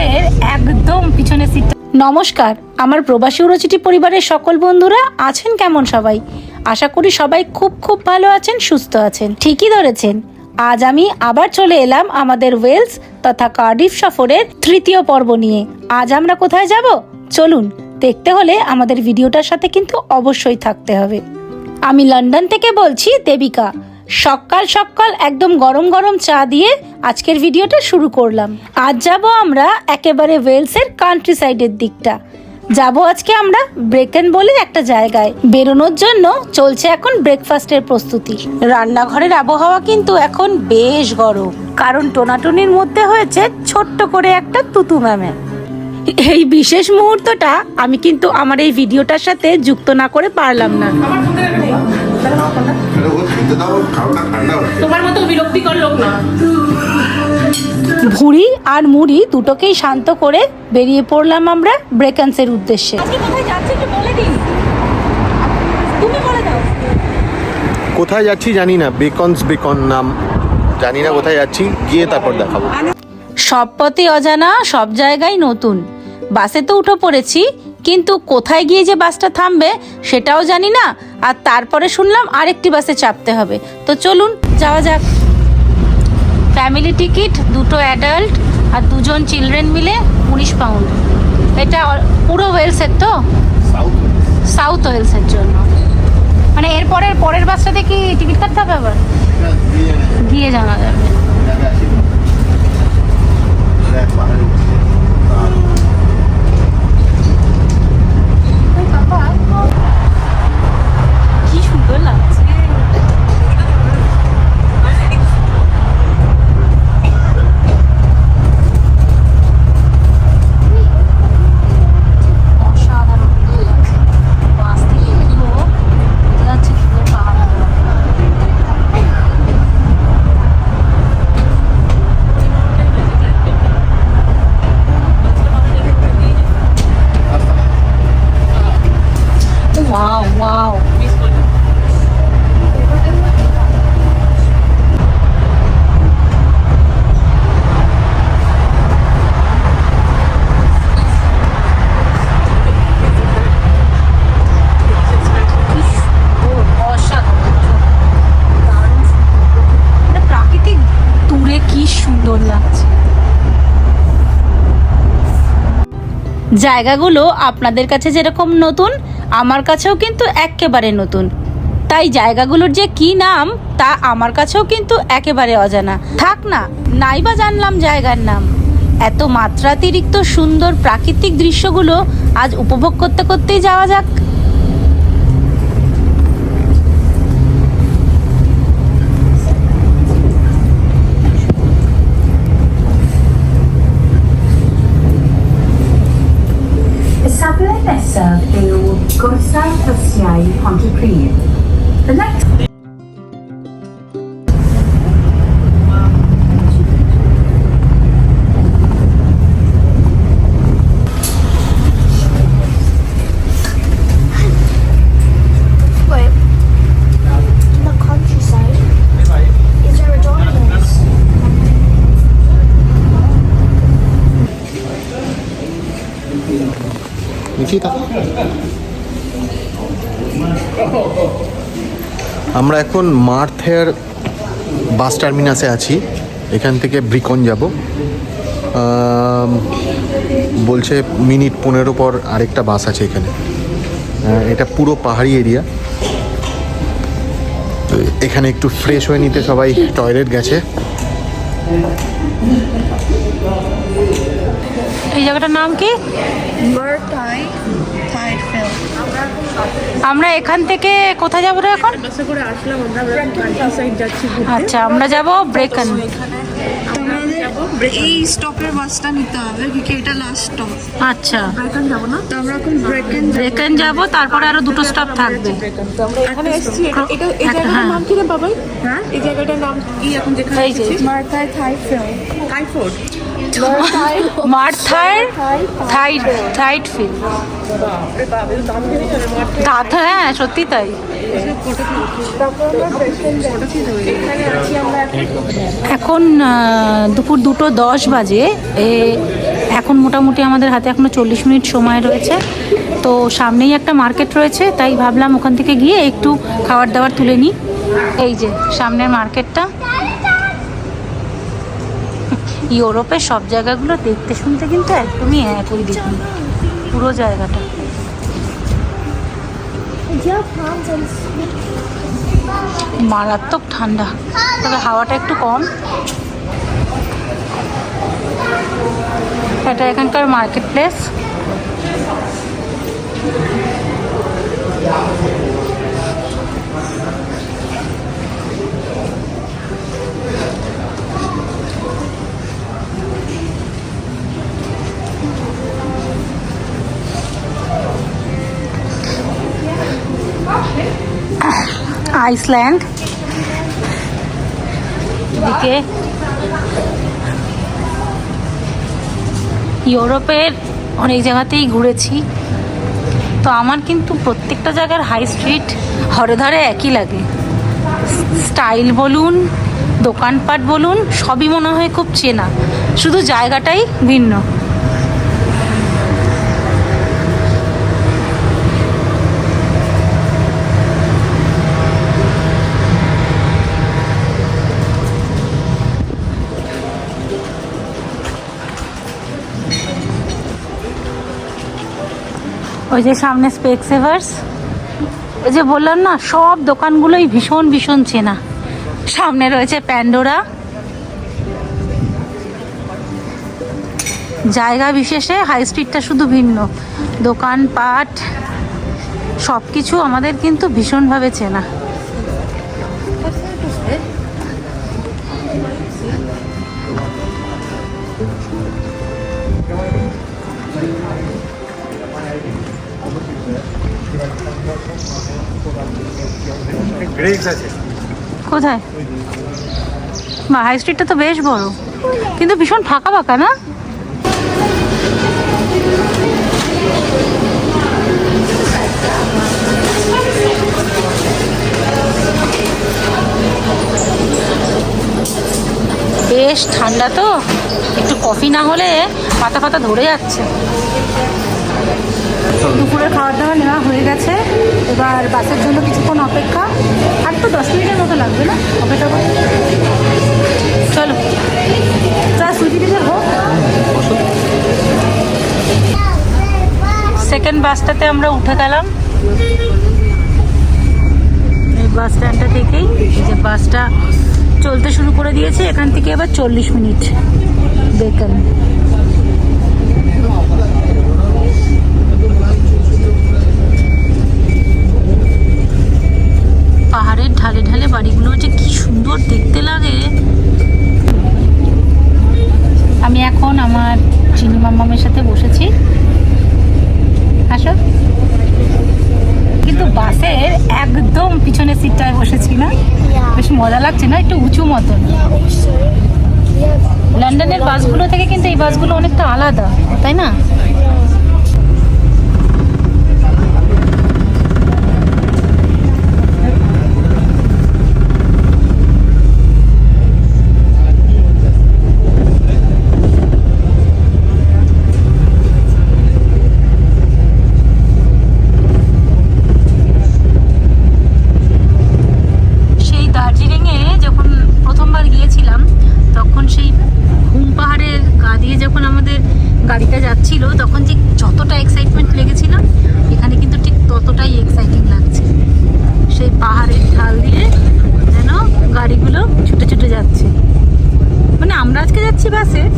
রেলের একদম পিছনের সিটটা নমস্কার, আমার প্রবাসী উড়োচিটি পরিবারের সকল বন্ধুরা আছেন কেমন সবাই? আশা করি সবাই খুব খুব ভালো আছেন, সুস্থ আছেন। ঠিকই ধরেছেন। আজ আমি আবার চলে এলাম আমাদের ওয়েলস তথা কার্ডিফ সফরের তৃতীয় পর্ব নিয়ে। আজ আমরা কোথায় যাব? চলুন, দেখতে হলে আমাদের ভিডিওটার সাথে কিন্তু অবশ্যই থাকতে হবে। আমি লন্ডন থেকে বলছি দেবিকা। সকাল সকাল একদম গরম গরম চা দিয়ে আজকের ভিডিওটা শুরু করলাম। আজ যাব আমরা একেবারে ওয়েলসের কান্ট্রি সাইডের দিকটা। যাব আজকে আমরা ব্রেকেন বলে একটা জায়গায়। বেরোনোর জন্য চলছে এখন ব্রেকফাস্টের প্রস্তুতি। রান্নাঘরের আবহাওয়া কিন্তু এখন বেশ গরম, কারণ টোনাটুনির মধ্যে হয়েছে ছোট্ট করে একটা তুতু ম্যামে। এই বিশেষ মুহূর্তটা আমি কিন্তু আমার এই ভিডিওটার সাথে যুক্ত না করে পারলাম না। আরে ও খেতে দাও খাওয়াটা ঠান্ডা হচ্ছে। তোমার মতো বিরক্তিকর লোক না। ভুঁড়ি আর মুড়ি দুটোকেই শান্ত করে বেরিয়ে পড়লাম আমরা ব্রেকান্সের উদ্দেশ্যে। কোথায় যাচ্ছি জানি না বেকনস বেকন নাম। জানি না কোথায় যাচ্ছি গিয়ে তারপর দেখাবো। সব পথে অজানা সব জায়গায় নতুন। বাসে তো উঠে পড়েছি কিন্তু কোথায় গিয়ে যে বাসটা থামবে সেটাও জানি না। আর তারপরে শুনলাম আরেকটি বাসে চাপতে হবে। তো চলুন যাওয়া যাক। ফ্যামিলি টিকিট দুটো অ্যাডাল্ট আর দুজন চিলড্রেন মিলে উনিশ পাউন্ড। এটা পুরো ওয়েলসের তো? সাউথ ওয়েলসের জন্য। মানে এরপরের পরের বাসটাতে কি টিকিট কাটতে হবে আবার? গিয়ে জানা যাবে। কি সুন্দর জায়গাগুলো আপনাদের কাছে যেরকম নতুন, আমার কাছেও কিন্তু একেবারে নতুন। তাই জায়গাগুলোর যে কি নাম, তা আমার কাছেও কিন্তু একেবারে অজানা। থাক না নাই বা জানলাম জায়গার নাম। এত মাত্রাতিরিক্ত সুন্দর প্রাকৃতিক দৃশ্যগুলো আজ উপভোগ করতে করতেই যাওয়া যাক। Safle nesaf yw gwrthau pysiau Pontypridd. The next থাকো আমরা এখন মার্থের বাস টার্মিনাসে আছি। এখান থেকে ব্রিকন যাব। বলছে মিনিট পনেরো পর আরেকটা বাস আছে এখানে। এটা পুরো পাহাড়ি এরিয়া। এখানে একটু ফ্রেশ হয়ে নিতে সবাই টয়লেট গেছে। এই জায়গাটার নাম কি. আমরা এখান থেকে কোথায় যাব রে এখন। আচ্ছা আমরা যাব ব্রেকন এই স্টপের বাসটা নিতে হবে কি এটা লাস্ট স্টপ আচ্ছা। ব্রেকন যাব না? তো আমরা এখন ব্রেকেন ব্রেকন যাব তারপরে আরও দুটো স্টপ থাকবে। তো আমরা এখানে এসেছি এটা এই জায়গাটার হ্যাঁ। নাম কি রে বাবাই? হ্যাঁ? এই জায়গাটার নাম কি এখন যেখানে মার্থার থাইড থাইড ফিল। হ্যাঁ সত্যি তাই। এখন দুপুর দুটো দশ বাজে। এ এখন মোটামুটি আমাদের হাতে এখনও চল্লিশ মিনিট সময় রয়েছে। তো সামনেই একটা মার্কেট রয়েছে তাই ভাবলাম ওখান থেকে গিয়ে একটু খাবার দাবার তুলে নিই। এই যে সামনের মার্কেটটা। ইউরোপের সব জায়গাগুলো দেখতে শুনতে কিন্তু একদমই একই দেখুন, পুরো জায়গাটা? মারাত্মক ঠান্ডা, তবে হাওয়াটা একটু কম এটা এখানকার মার্কেট প্লেস আইসল্যান্ড এদিকে ইউরোপের অনেক জায়গাতেই ঘুরেছি। তো আমার কিন্তু প্রত্যেকটা জায়গার হাই স্ট্রিট হরে ধরে একই লাগে। স্টাইল বলুন, দোকানপাট বলুন, সবই মনে হয় খুব চেনা। শুধু জায়গাটাই ভিন্ন। ওই যে সামনে স্পেক সেভার্স ওই যে বললাম না, সব দোকানগুলোই ভীষণ ভীষণ চেনা। সামনে রয়েছে প্যান্ডোরা জায়গা বিশেষে হাই স্ট্রিটটা শুধু ভিন্ন। দোকানপাট সব কিছু আমাদের কিন্তু ভীষণভাবে চেনা। কোথায়? বা হাই স্ট্রিটটা তো বেশ বড়। কিন্তু ভীষণ ফাঁকা ফাঁকা না? বেশ ঠান্ডা তো। একটু কফি না হলে মাথা ফাতা ধরে যাচ্ছে। দুপুরের খাওয়া দাওয়া নেওয়া হয়ে গেছে। এবার বাসের জন্য কিছুক্ষণ অপেক্ষা। আর তো দশ মিনিটের মতো লাগবে না? অপেক্ষা করতে চলো। চা সুইটি ডিজেল হোক। সেকেন্ড বাসটাতে আমরা উঠে গেলাম। এই বাস স্ট্যান্ডটা থেকেই যে বাসটা চলতে শুরু করে দিয়েছে। এখান থেকে এবার চল্লিশ মিনিট বেকার। বাড়িগুলো যে কি সুন্দর দেখতে লাগে। আমি এখন আমার চিনি মাম্মামের সাথে বসেছি। আসো। কিন্তু বাসের একদম পিছনের সিটটায় বসেছি না? বেশ মজা লাগছে না? একটু উঁচু মতন। লন্ডনের বাসগুলো থেকে কিন্তু এই বাসগুলো অনেকটা আলাদা তাই না? লেগেছিল। এখানে কিন্তু ঠিক ততটাই এক্সাইটিং লাগছে। সেই পাহাড়ের ঢাল দিয়ে যেন গাড়িগুলো ছুটে ছুটে যাচ্ছে। মানে আমরা আজকে যাচ্ছি বাসে।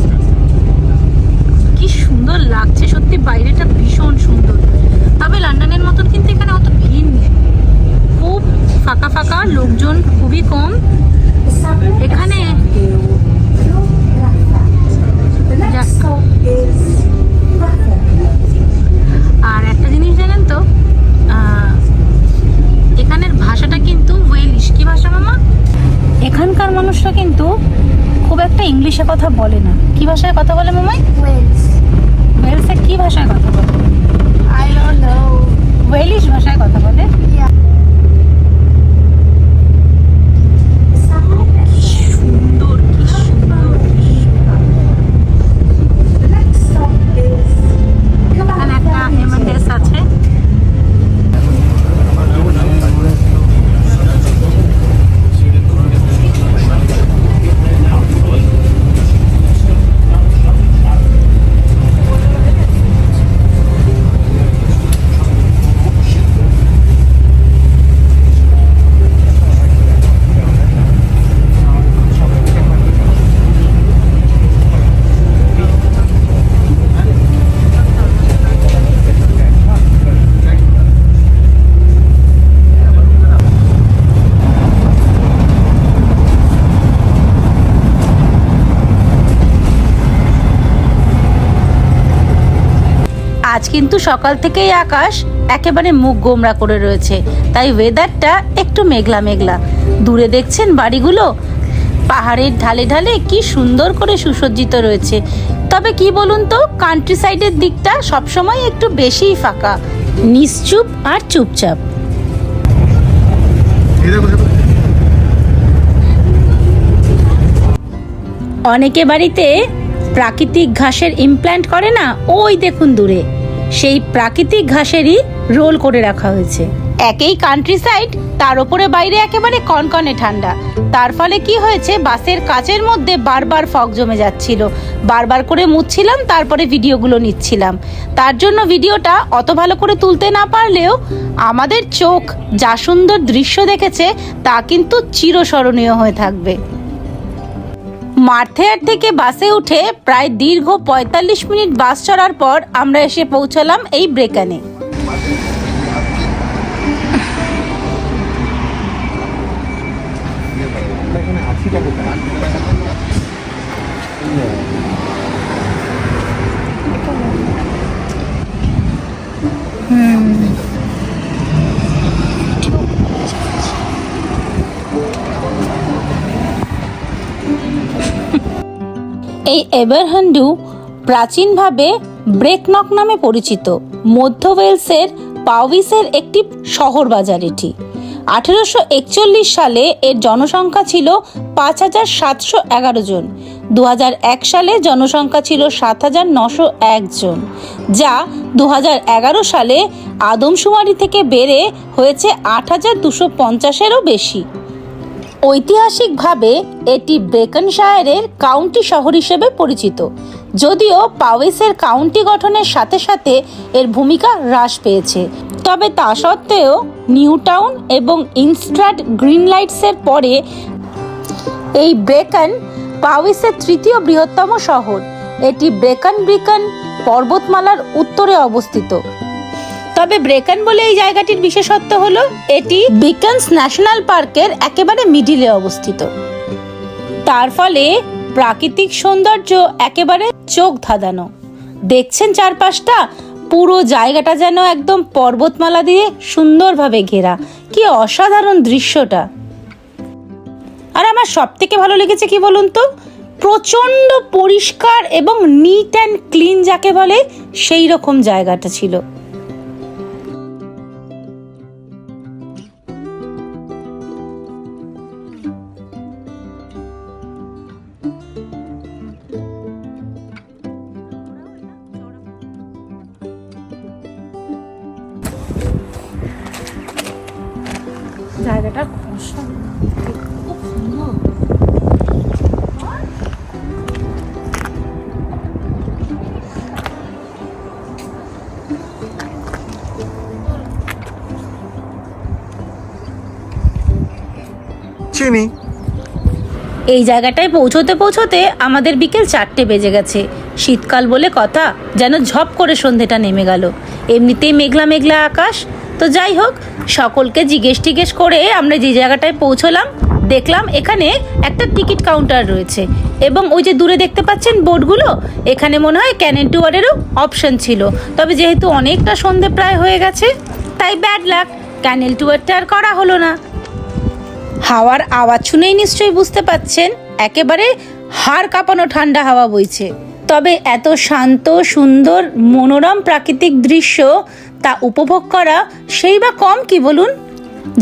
কি সুন্দর লাগছে সত্যি বাইরেটা ভীষণ সুন্দর। তবে লন্ডনের মতন কিন্তু এখানে অত ভিড় নেই। খুব ফাঁকা ফাঁকা লোকজন খুবই কম। এখানে যা- আর একটা জিনিস জানেন তো এখানের ভাষাটা কিন্তু ওয়েলিশ কি ভাষা মামা। এখানকার মানুষরা কিন্তু খুব একটা ইংলিশে কথা বলে না। কি ভাষায় কথা বলে মামাই. ওয়েলসে। আজ কিন্তু সকাল থেকেই আকাশ একেবারে মুখ গোমরা করে রয়েছে। তাই ওয়েদারটা একটু মেঘলা মেঘলা। দূরে দেখছেন বাড়িগুলো? পাহাড়ের ঢালে ঢালে কি সুন্দর করে সুসজ্জিত রয়েছে। তবে কি বলুন তো কান্ট্রি সাইডের দিকটা সবসময় একটু বেশিই ফাঁকা। নিশ্চুপ আর চুপচাপ। অনেকে বাড়িতে প্রাকৃতিক ঘাসের ইমপ্ল্যান্ট করে না? ওই দেখুন দূরে। সেই প্রাকৃতিক ঘাসেরই রোল করে রাখা হয়েছে। একেই কান্ট্রি সাইড তার উপরে বাইরে একেবারে কনকনে ঠান্ডা। তার ফলে কি হয়েছে, বাসের কাচের মধ্যে বারবার ফগ জমে যাচ্ছিল। বারবার করে মুছছিলাম, তারপরে ভিডিওগুলো নিচ্ছিলাম। তার জন্য ভিডিওটা অত ভালো করে তুলতে না পারলেও আমাদের চোখ যা সুন্দর দৃশ্য দেখেছে, তা কিন্তু চিরস্মরণীয় হয়ে থাকবে। মার্থেয়ার থেকে বাসে উঠে প্রায় দীর্ঘ পঁয়তাল্লিশ মিনিট বাস চড়ার পর আমরা এসে পৌঁছালাম এই ব্রেকানে। এই এভারহান্ডু প্রাচীনভাবে ব্রেকনক নামে পরিচিত। মধ্য ওয়েলসের পাউভিসের একটি শহর বাজার এটি। আঠেরোশো একচল্লিশ সালে এর জনসংখ্যা ছিল পাঁচ হাজার সাতশো এগারো জন। দু এক সালে জনসংখ্যা ছিল সাত হাজার নশো এক জন, যা দু এগারো সালে আদমশুমারি থেকে বেড়ে হয়েছে আট হাজার দুশো পঞ্চাশেরও বেশি। ঐতিহাসিকভাবে এটি ব্রেকনশায়ারের কাউন্টি শহর হিসেবে পরিচিত, যদিও পাওয়েসের কাউন্টি গঠনের সাথে সাথে এর ভূমিকা হ্রাস পেয়েছে। তবে তা সত্ত্বেও নিউ টাউন এবং ইনস্ট্রাট গ্রিন লাইটসের পরে এই ব্রেকন পাওয়েসের তৃতীয় বৃহত্তম শহর। এটি ব্রেকন ব্রিকন পর্বতমালার উত্তরে অবস্থিত। তবে ব্রেকন বলে এই জায়গাটির বিশেষত্ব হলো, এটি বিকন্স ন্যাশনাল পার্কের একেবারে মিডিলে অবস্থিত। তার ফলে প্রাকৃতিক সৌন্দর্য একেবারে চোখ ধাঁধানো দেখছেন চারপাশটা? পুরো জায়গাটা যেন একদম পর্বতমালা দিয়ে সুন্দরভাবে ঘেরা। কি অসাধারণ দৃশ্যটা। আর আমার সব থেকে ভালো লেগেছে কি বলুন তো? প্রচণ্ড পরিষ্কার এবং নিট অ্যান্ড ক্লিন যাকে বলে সেই রকম জায়গাটা ছিল। চিনি এই জায়গাটায় পৌঁছতে পৌঁছতে আমাদের বিকেল চারটে বেজে গেছে। শীতকাল বলে কথা, যেন ঝপ করে সন্ধেটা নেমে গেল। এমনিতেই মেঘলা মেঘলা আকাশ। তো যাই হোক, সকলকে জিজ্ঞেস টিজ্ঞেস করে আমরা যে জায়গাটায় পৌঁছলাম, দেখলাম এখানে একটা টিকিট কাউন্টার রয়েছে। এবং ওই যে দূরে দেখতে পাচ্ছেন বোর্ডগুলো, এখানে মনে হয় ক্যানেন টুয়ারেরও অপশন ছিল। তবে যেহেতু অনেকটা সন্ধে প্রায় হয়ে গেছে, তাই ব্যাড লাক ক্যানেল টুয়ারটা আর করা হলো না। হাওয়ার আওয়াজ শুনেই নিশ্চয়ই বুঝতে পাচ্ছেন, একেবারে হাড় কাঁপানো ঠান্ডা হাওয়া বইছে। তবে এত শান্ত, সুন্দর, মনোরম প্রাকৃতিক দৃশ্য তা উপভোগ করা সেই বা কম কি বলুন?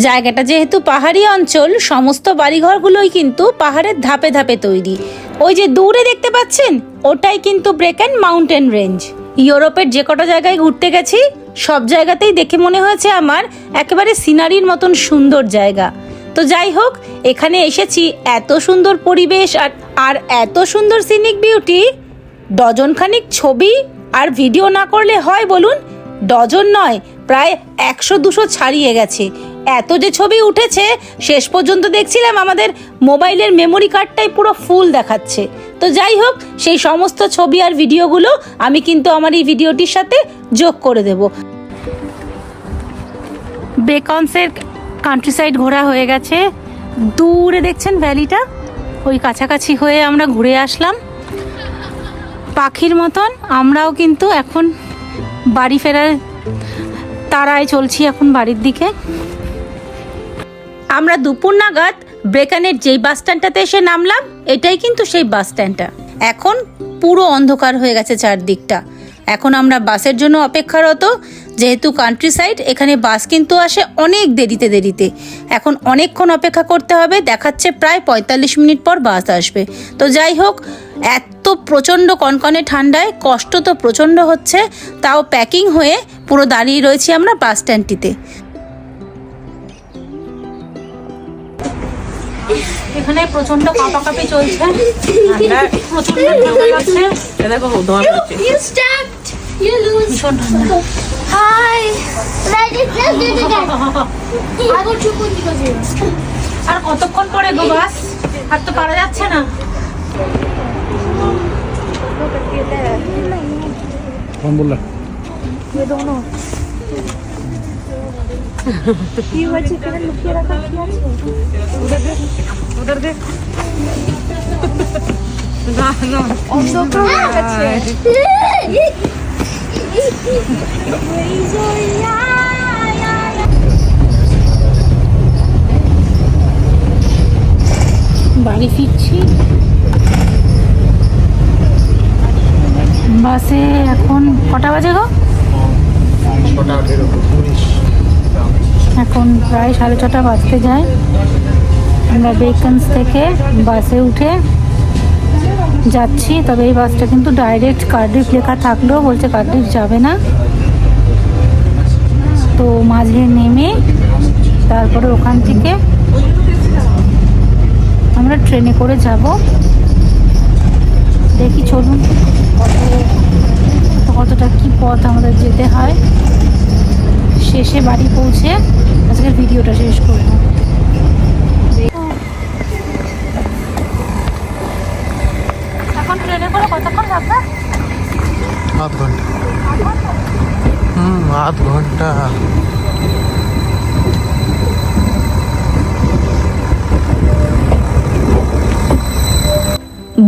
জায়গাটা যেহেতু পাহাড়ি অঞ্চল, সমস্ত বাড়িঘরগুলোই কিন্তু পাহাড়ের ধাপে ধাপে তৈরি। ওই যে দূরে দেখতে পাচ্ছেন, ওটাই কিন্তু ব্রেক অ্যান্ড মাউন্টেন রেঞ্জ। ইউরোপের যে কটা জায়গায় ঘুরতে গেছি, সব জায়গাতেই দেখে মনে হয়েছে আমার একেবারে সিনারির মতন সুন্দর জায়গা। তো যাই হোক, এখানে এসেছি এত সুন্দর পরিবেশ আর আর এত সুন্দর সিনিক বিউটি ডজনখানিক ছবি আর ভিডিও না করলে হয় বলুন, ডজন নয়, প্রায় একশো দুশো ছাড়িয়ে গেছে। এত যে ছবি উঠেছে, শেষ পর্যন্ত দেখছিলাম আমাদের মোবাইলের মেমোরি কার্ডটাই পুরো ফুল দেখাচ্ছে। তো যাই হোক, সেই সমস্ত ছবি আর ভিডিওগুলো আমি কিন্তু আমার এই ভিডিওটির সাথে যোগ করে দেব। বেকনসের কান্ট্রি সাইড ঘোরা হয়ে গেছে। দূরে দেখছেন ভ্যালিটা ওই কাছাকাছি হয়ে আমরা ঘুরে আসলাম। পাখির মতন, আমরাও কিন্তু এখন বাড়ি ফেরার তারায় চলছি এখন বাড়ির দিকে। আমরা দুপুর নাগাদ ব্রেকানের যেই বাস স্ট্যান্ডটাতে এসে নামলাম, এটাই কিন্তু সেই বাস স্ট্যান্ডটা। এখন পুরো অন্ধকার হয়ে গেছে চারদিকটা। এখন আমরা বাসের জন্য অপেক্ষারত যেহেতু কান্ট্রি সাইড এখানে বাস কিন্তু আসে অনেক দেরিতে দেরিতে। এখন অনেকক্ষণ অপেক্ষা করতে হবে দেখাচ্ছে প্রায় পঁয়তাল্লিশ মিনিট পর বাস আসবে। তো যাই হোক এত প্রচণ্ড কনকনে ঠান্ডায় কষ্ট তো প্রচণ্ড হচ্ছে তাও প্যাকিং হয়ে পুরো দাঁড়িয়ে রয়েছি আমরা বাস স্ট্যান্ডটিতে এখানে প্রচণ্ড কাঁপাকাঁপি চলছে ঠান্ডা প্রচণ্ড ঠান্ডা লাগছে। দেখো ধোঁয়া করছে You stabbed! You lose! ভীষণ ঠান্ডা Hi! Ready? Let's do it again. I got two points because you lost. আর কতক্ষণ পরে গো বাস আর তো পারা যাচ্ছে না বাড়ি ফিরছি। বাসে এখন কটা বাজে গো? এখন প্রায় সাড়ে ছটা বাজতে যায়। আমরা বেকন্স থেকে বাসে উঠে যাচ্ছি, তবে এই বাসটা কিন্তু ডাইরেক্ট কার্ডিফ লেখা থাকলেও বলছে কার্ডিফ যাবে না। তো মাঝে নেমে তারপরে ওখান থেকে আমরা ট্রেনে করে যাব। দেখি চলুন কত কতটা কি পথ আমাদের যেতে হয়। শেষে বাড়ি পৌঁছে আজকের ভিডিওটা শেষ করব। কতক্ষণ লাগবে? আধ ঘণ্টা। হুম আধ ঘণ্টা।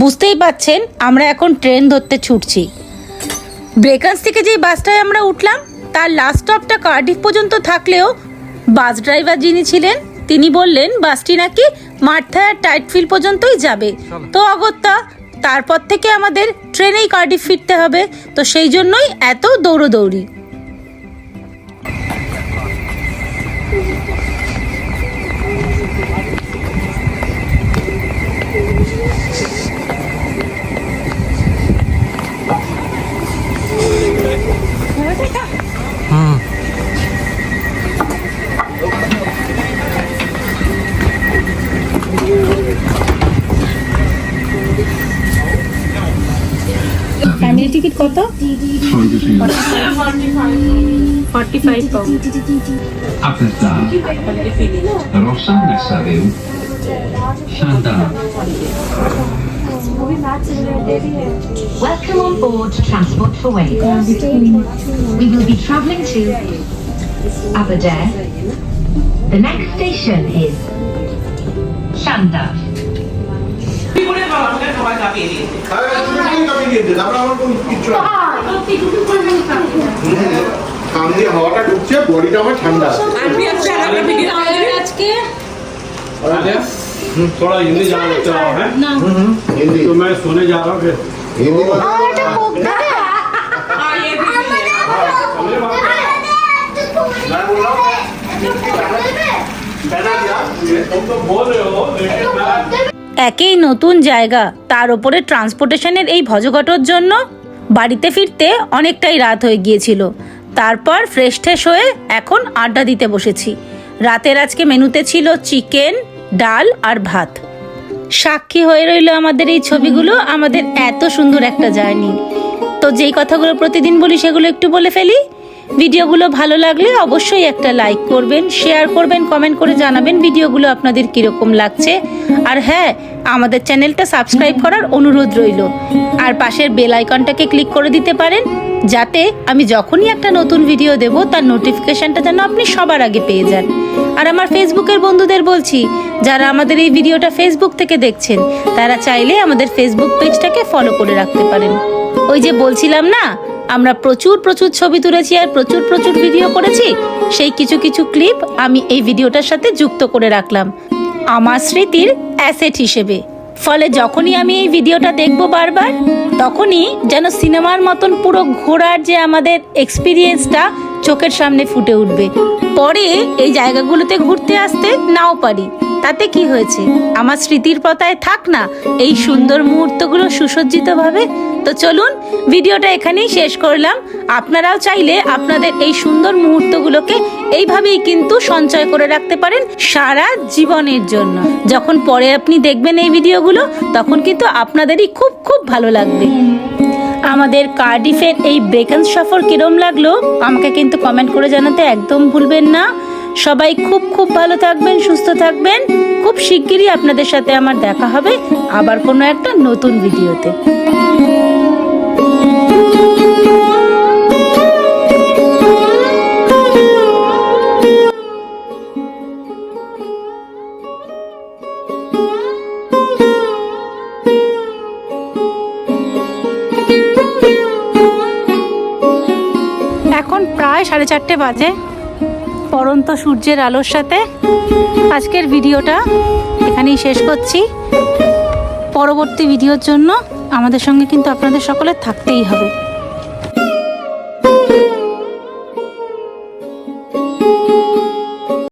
বুঝতেই পাচ্ছেন আমরা এখন ট্রেন ধরতে ছুটছি। ব্রেকান্স থেকে যেই বাসটায় আমরা উঠলাম তার লাস্ট স্টপটা কার্ডিফ পর্যন্ত থাকলেও বাস ড্রাইভার যিনি ছিলেন তিনি বললেন বাসটি নাকি মার্থায়ার টাইটফিল পর্যন্তই যাবে। তো অগত্যা তারপর থেকে আমাদের ট্রেনেই কার্ডিফ ফিরতে হবে। তো সেই জন্যই এত দৌড়োদৌড়ি। কত Aperta. Roxana Welcome on board Transport for Wales. We will be travelling to Aberdare. The next station is Shandar. সামনে হাওয়াটা ঢুকছে বডিটা আমার ঠান্ডা আজকে আজকে একটা ভিডিও আজকে हम्म, थोड़ा हिंदी जान लगता है হিন্দি तो मैं सोने जा रहा हूँ फिर হিন্দি समझे बात मैं बोल रहा हूँ कहना क्या तुम तो बोल रहे हो लेकिन मैं একেই নতুন জায়গা, তার উপরে ট্রান্সপোর্টেশনের এই ভজঘটর জন্য বাড়িতে ফিরতে অনেকটাই রাত হয়ে গিয়েছিল। তারপর ফ্রেশ ট্রেশ হয়ে এখন আড্ডা দিতে বসেছি। রাতের আজকে মেনুতে ছিল চিকেন, ডাল আর ভাত। সাক্ষী হয়ে রইল আমাদের এই ছবিগুলো, আমাদের এত সুন্দর একটা জার্নি। তো যেই কথাগুলো প্রতিদিন বলি সেগুলো একটু বলে ফেলি। ভিডিওগুলো ভালো লাগলে অবশ্যই একটা লাইক করবেন, শেয়ার করবেন কমেন্ট করে জানাবেন ভিডিওগুলো আপনাদের কীরকম লাগছে। আর হ্যাঁ আমাদের চ্যানেলটা সাবস্ক্রাইব করার অনুরোধ রইল। আর পাশের বেল আইকনটাকে ক্লিক করে দিতে পারেন, যাতে আমি যখনই একটা নতুন ভিডিও দেব, তার নোটিফিকেশনটা যেন আপনি সবার আগে পেয়ে যান। আর আমার ফেসবুকের বন্ধুদের বলছি, যারা আমাদের এই ভিডিওটা ফেসবুক থেকে দেখছেন, তারা চাইলে আমাদের ফেসবুক পেজটাকে ফলো করে রাখতে পারেন। ওই যে বলছিলাম না আমরা প্রচুর প্রচুর ছবি তুলেছি আর প্রচুর প্রচুর ভিডিও করেছি। সেই কিছু কিছু ক্লিপ আমি এই ভিডিওটার সাথে যুক্ত করে রাখলাম। আমার স্মৃতির অ্যাসেট হিসেবে। ফলে যখনই আমি এই ভিডিওটা দেখব বারবার, তখনই যেন সিনেমার মতন পুরো ঘোরার যে আমাদের এক্সপিরিয়েন্সটা চোখের সামনে ফুটে উঠবে। পরে এই জায়গাগুলোতে ঘুরতে আসতে নাও পারি। তাতে কি হয়েছে? আমার স্মৃতির পাতায় থাক না, এই সুন্দর মুহূর্তগুলো সুসজ্জিতভাবে তো চলুন, ভিডিওটা এখানেই শেষ করলাম। আপনারাও চাইলে আপনাদের এই সুন্দর মুহূর্তগুলোকে এইভাবেই কিন্তু সঞ্চয় করে রাখতে পারেন সারা জীবনের জন্য। যখন পরে আপনি দেখবেন এই ভিডিওগুলো, তখন কিন্তু আপনাদেরই খুব খুব ভালো লাগবে। আমাদের কার্ডিফের এই ব্রেকেন্স সফর কিরম লাগল, আমাকে কিন্তু কমেন্ট করে জানাতে একদম ভুলবেন না। সবাই খুব খুব ভালো থাকবেন, সুস্থ থাকবেন। খুব শিগগিরই আপনাদের সাথে আমার দেখা হবে আবার কোনো একটা নতুন ভিডিওতে। সাড়ে চারটে বাজে। পরন্ত সূর্যের আলোর সাথে আজকের ভিডিওটা এখানেই শেষ করছি। পরবর্তী ভিডিওর জন্য আমাদের সঙ্গে কিন্তু আপনাদের সকলে থাকতেই হবে।